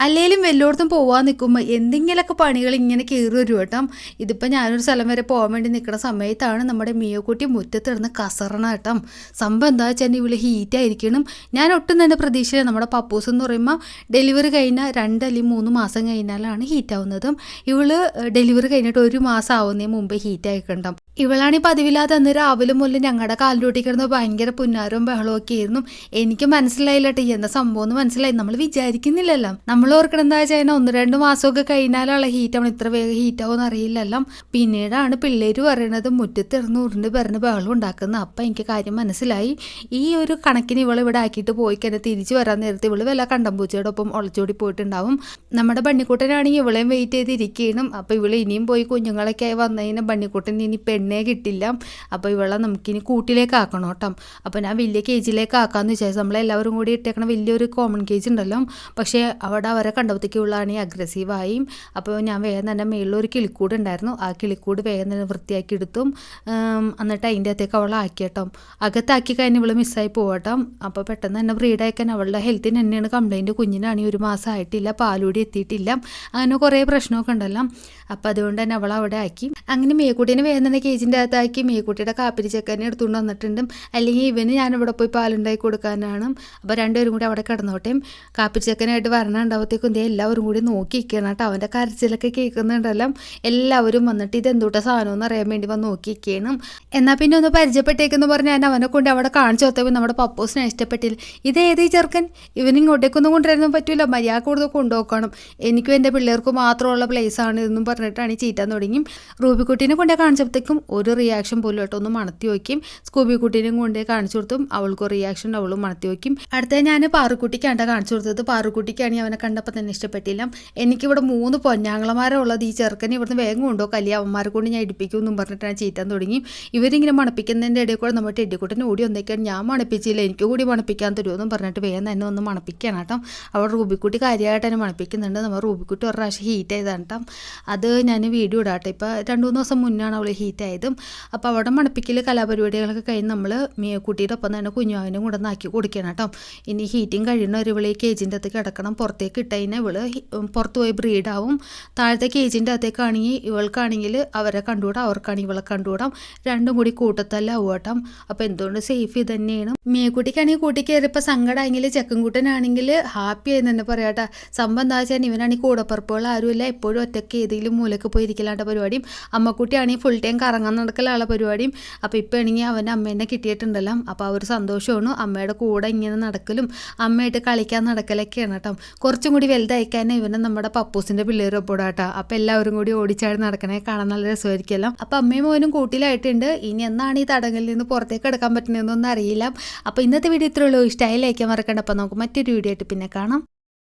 അല്ലെങ്കിലും വല്ലോടത്തും പോവാൻ നിൽക്കുമ്പോൾ എന്തെങ്കിലുമൊക്കെ പണികൾ ഇങ്ങനെ കയറി വരും കേട്ടോ. ഇതിപ്പോൾ ഞാനൊരു സ്ഥലം വരെ പോകാൻ വേണ്ടി നിൽക്കുന്ന സമയത്താണ് നമ്മുടെ മിയോക്കുട്ടി മുറ്റത്തിടുന്ന കസറണ കേട്ടോ. സംഭവം എന്താ വെച്ചാൽ ഇവിൾ ഹീറ്റ് ആയിരിക്കണം. ഞാൻ ഒട്ടും തന്നെ പ്രതീക്ഷയില്ല നമ്മുടെ പപ്പൂസ് എന്ന് പറയുമ്പോൾ ഡെലിവറി കഴിഞ്ഞാൽ രണ്ട് അല്ലെങ്കിൽ മൂന്ന് മാസം കഴിഞ്ഞാലാണ് ഹീറ്റ് ഇവൾ ഡെലിവറി കഴിഞ്ഞിട്ട് ഒരു മാസം ആവുന്നതിന് മുമ്പ് ഹീറ്റ് ഇവളാണീ ഇവളാണ് പതിവില്ലാതെ അന്ന് രാവിലെ മുതൽ ഞങ്ങളുടെ കാലിലൂട്ടി കിടന്ന് ഭയങ്കര പുന്നാരവും ബഹളവും ഒക്കെ ആയിരുന്നു. എനിക്ക് മനസ്സിലായില്ല കേട്ടോ എന്താ സംഭവം എന്ന് മനസ്സിലായി. നമ്മൾ വിചാരിക്കുന്നില്ലല്ലോ. നമ്മൾ ഓർക്കണം എന്താ വെച്ചാൽ അതിനെ ഒന്ന് രണ്ട് മാസമൊക്കെ കഴിഞ്ഞാലുള്ള ഹീറ്റ് ആവണം ഇത്ര വേഗം ഹീറ്റ് ആവുമെന്ന് അറിയില്ലല്ലോ. പിന്നീടാണ് പിള്ളേർ പറയണത് മുറ്റത്തിറന്ന് ഉരുണ്ട് പറഞ്ഞ് ബഹളം ഉണ്ടാക്കുന്നത് അപ്പം എനിക്ക് കാര്യം മനസ്സിലായി. ഈ ഒരു കണക്കിന് ഇവൾ ഇവിടെ ആക്കിയിട്ട് പോയി കഴിഞ്ഞാൽ തിരിച്ചു വരാൻ നേരത്തെ ഇവൾ വല്ല കണ്ടമ്പൂച്ചയുടെ ഒപ്പം ഒളിച്ചോടി പോയിട്ടുണ്ടാവും. നമ്മുടെ ബണ്ണിക്കുട്ടനാണെങ്കിൽ ഇവളെയും വെയിറ്റ് ചെയ്തിരിക്കണം. അപ്പോൾ ഇവൾ ഇനിയും പോയി കുഞ്ഞുങ്ങളൊക്കെ ആയി വന്നു കഴിഞ്ഞാൽ ബണ്ണിക്കുട്ടൻ ഇനി പെണ്ണേ കിട്ടില്ല. അപ്പോൾ ഇവളെ നമുക്കിനി കൂട്ടിലേക്ക് ആക്കണം കേട്ടോ. അപ്പോൾ ഞാൻ വലിയ കേജിലേക്ക് ആക്കാമെന്ന് വിചാരിച്ചു. നമ്മളെല്ലാവരും കൂടി ഇട്ടേക്കണ വലിയൊരു കോമൺ കേജ് ഉണ്ടല്ലോ. പക്ഷേ അവിടെ അവരെ കണ്ടപ്പോഴത്തേക്കുള്ളതാണ് ഈ അഗ്രസീവായും അപ്പോൾ ഞാൻ വേഗം തന്നെ മേളിലൊരു കിളിക്കൂട് ഉണ്ടായിരുന്നു. ആ കിളിക്കൂട് വേഗം തന്നെ വൃത്തിയാക്കി എടുത്തും. എന്നിട്ട് അതിന്റെ അകത്തേക്ക് അവളെ ആക്കിയട്ടോ അകത്താക്കി കഴിഞ്ഞ് ഇവൾ മിസ്സായി പോകട്ടോ അപ്പോൾ പെട്ടെന്ന് തന്നെ ബ്രീഡ് അയക്കാൻ അവളുടെ ഹെൽത്തിന് തന്നെയാണ് കംപ്ലൈന്റ് കുഞ്ഞിനാണെങ്കിൽ ഒരു മാസം ആയിട്ടില്ല പാലൂടി എത്തിയിട്ടില്ല. അങ്ങനെ കുറേ പ്രശ്നമൊക്കെ ഉണ്ടല്ലോ. അപ്പോൾ അതുകൊണ്ട് തന്നെ അവൾ അവിടെ ആക്കി. അങ്ങനെ മേക്കുട്ടീനെ വേഗം തന്നെ കേജിന്റെ അകത്താക്കി. മേക്കുട്ടിയുടെ കാപ്പിരി ചെക്കനെ എടുത്തുകൊണ്ട് വന്നിട്ടുണ്ട്. അല്ലെങ്കിൽ ഇവന് ഞാൻ ഇവിടെ പോയി പാലുണ്ടാക്കി കൊടുക്കാനാണ്. അപ്പോൾ രണ്ടുപേരും കൂടി അവിടെ കിടന്നോട്ടെ. കാപ്പിരി ചെക്കനായിട്ട് വരണുണ്ടാവത്തേക്കും ദേ എല്ലാവരും കൂടി നോക്കി നിൽക്കണം കേട്ടോ. അവന്റെ കരച്ചിലൊക്കെ കേൾക്കുന്നുണ്ടല്ലോ. എല്ലാവരും വന്നിട്ട് ഇത് സാധനം എന്ന് അറിയാൻ വേണ്ടി വന്ന് നോക്കി നിൽക്കണം എന്നാൽ പിന്നെ ഒന്ന് പരിചയപ്പെട്ടേക്കെന്ന് പറഞ്ഞ് ഞാൻ അവനെ കൊണ്ട് അവിടെ കാണിച്ചു കൊടുത്തപ്പോൾ നമ്മുടെ പപ്പോസിനെ ഇഷ്ടപ്പെട്ടില്ല. ഇത് ഏത് ഈ ചെറുക്കൻ? ഇവനിങ്ങോട്ടേക്കൊന്നും കൊണ്ടുവരാനൊന്നും പറ്റില്ല മര്യാദ കൂടുതൽ കൊണ്ടുപോക്കണം. എനിക്കും എന്റെ പിള്ളേർക്കും മാത്രമുള്ള ആണ് ഇതെന്നും പറഞ്ഞിട്ടാണ് ചീറ്റാൻ തുടങ്ങി. റൂബിക്കുട്ടീനെ കൊണ്ടേ കാണിച്ചപ്പോഴത്തേക്കും ഒരു റിയാക്ഷൻ പോലും കേട്ടോ. ഒന്ന് മണത്തി വയ്ക്കും സ്കൂബി കുട്ടീനെയും കൊണ്ടേ കാണിച്ചു കൊടുത്തും അവൾക്ക് റിയാക്ഷൻ അവളും മണത്തി വയ്ക്കും അടുത്ത ഞാൻ പാറുക്കുട്ടിക്കാണ്ട കാണിച്ചു കൊടുത്തത്. പാറുക്കുട്ടിക്കാണെങ്കിൽ അവനെ കണ്ടപ്പോൾ തന്നെ ഇഷ്ടപ്പെട്ടില്ല. എനിക്കിവിടെ മൂന്ന് പൊന്നാങ്ങളമാരുള്ളത് ഈ ചെറുക്കനെ ഇവിടുന്ന് വേഗം കൊണ്ടോ കല്യാ കൊണ്ട് ഞാൻ ഇടിപ്പിക്കും എന്നും പറഞ്ഞിട്ടാണ് ചീറ്റാൻ തുടങ്ങി. ഇവരിങ്ങനെ മണപ്പിക്കുന്നതിന്റെ ഇടയിൽ കൂടെ നമ്മുടെ ടെഡിക്കുട്ടനെ ഓടി വന്നേക്കാൻ ഞാൻ മണപ്പിച്ചില്ല. എനിക്ക് കൂടി മണപ്പിക്കാൻ തരുമെന്നും പറഞ്ഞിട്ട് വേഗം തന്നെ ഒന്ന് മണപ്പിക്കണം കേട്ടോ. അവിടെ റൂബിക്കുട്ടി കാര്യമായിട്ട് തന്നെ മണപ്പിക്കുന്നുണ്ട്. നമ്മൾ റൂബിക്കുട്ടി ഒരു പ്രാവശ്യം ഹീറ്റ് ചെയ്താണ് കേട്ടോ. അത് ഞാൻ വീഡിയോ ഇടാട്ടെ. ഇപ്പോൾ രണ്ട് മൂന്ന് ദിവസം മുന്നാണ് അവൾ ഹീറ്റ് ആയതും. അപ്പോൾ അവിടെ മണപ്പിക്കൽ കലാപരിപാടികളൊക്കെ കഴിഞ്ഞ് നമ്മൾ കുട്ടിയുടെ ഒപ്പം തന്നെ കുഞ്ഞുവാവിനും കൂടെ നാക്കി കൊടുക്കുകയാണ് കേട്ടോ. ഇനി ഹീറ്റിങ് കഴിയുന്ന ഒരു ഇവൾ കേജിന്റെ അകത്ത് കിടക്കണം. പുറത്തേക്ക് ഇട്ടതിന് ഇവൾ. പുറത്തു പോയി ബ്രീഡാവും താഴത്തെ കേജിന്റെ അകത്തേക്കാണെങ്കിൽ ഇവൾക്കാണെങ്കിൽ അവരെ കണ്ടുകൂടാം അവർക്കാണെങ്കിൽ ഇവളെ കണ്ടുകൂടാം. രണ്ടും കൂടി കൂട്ടത്തല്ല ആവട്ടം അപ്പോൾ എന്തുകൊണ്ട് സേഫ് തന്നെയാണ് മേക്കുട്ടിക്കാണെങ്കിൽ കൂട്ടി കയറിയപ്പോൾ സങ്കടമായെങ്കിൽ ചെക്കൻകുട്ടനാണെങ്കിൽ ഹാപ്പി ആയി തന്നെ പറയാട്ടാ സംഭവം എന്താ വെച്ചാൽ ഇവനാണെങ്കിൽ കൂടപ്പുറപ്പുകൾ ആരുമില്ല. എപ്പോഴും ഒറ്റയ്ക്ക് ഏതെങ്കിലും മൂലക്ക് പോയി ഇരിക്കലാണ്ട പരിപാടിയും. അമ്മക്കുട്ടിയാണെങ്കിൽ ഫുൾ ടൈം കറങ്ങാൻ നടക്കലുള്ള പരിപാടിയും. അപ്പോൾ ഇപ്പോൾ ആണെങ്കിൽ അവന്റെ അമ്മേനെ കിട്ടിയിട്ടുണ്ടല്ലോ. അപ്പോൾ ഒരു സന്തോഷമാണ്. അമ്മയുടെ കൂടെ ഇങ്ങനെ നടക്കലും അമ്മയായിട്ട് കളിക്കാൻ നടക്കലൊക്കെയാണ് കേട്ടോ. കുറച്ചും കൂടി വലുതായിക്കാൻ ഇവനെ നമ്മുടെ പപ്പൂസിന്റെ പിള്ളേർ ഒപ്പിടാട്ടാ. അപ്പൊ എല്ലാവരും കൂടി ഓടിച്ചാടി നടക്കണേ കാണാൻ നല്ല രസമായിരിക്കുമല്ലോ. അപ്പൊ അമ്മയും മോനും കൂട്ടിലായിട്ടുണ്ട്. ഇനി എന്നാണ് ഈ തടങ്ങളിൽ നിന്ന് പുറത്തേക്ക് എടുക്കാൻ പറ്റുന്നതെന്നൊന്നും അറിയില്ല. അപ്പൊ ഇന്നത്തെ വീഡിയോ ഇത്രയുള്ളൂ ഇഷ്ടമായി ലൈക്കാൻ മറക്കണ്ട. അപ്പൊ നമുക്ക് മറ്റൊരു വീഡിയോ ആയിട്ട് പിന്നെ കാണാം.